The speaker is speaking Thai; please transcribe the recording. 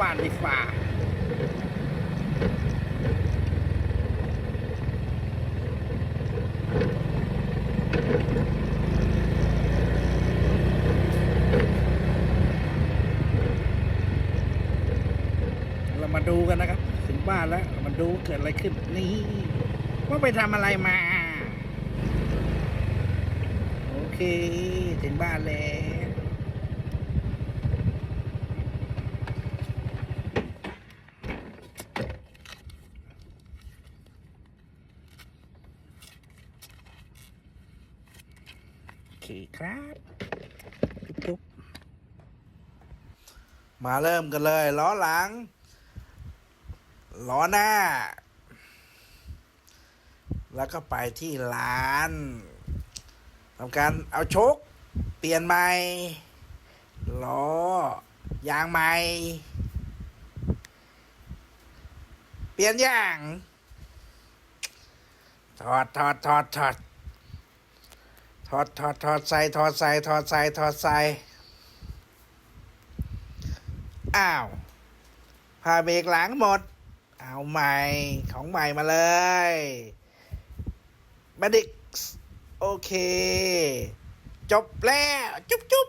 บ้านดีกว่าเรามาดูกันนะครับ ถึงบ้านแล้วมาดูเกิดอะไรขึ้นนี่ว่าไปทำอะไรมา โอเค ถึงบ้านแล้ว โอ เคครับปุ๊บมาเริ่มกันเลยล้อหลัง ล้อหน้า แล้วก็ไปที่ร้านทำการเอาชก เปลี่ยนใหม่ล้อยางใหม่ เปลี่ยนยางถอดถอดถอดถอด ถอดถอดถอดใส่ถอดใส่ถอดใส่ถอดใส่อ้าวผ้าเบรกหลังหมด เอาใหม่ของใหม่มาเลยบดิกโอเค จบแล้ว จุ๊บจุ๊บ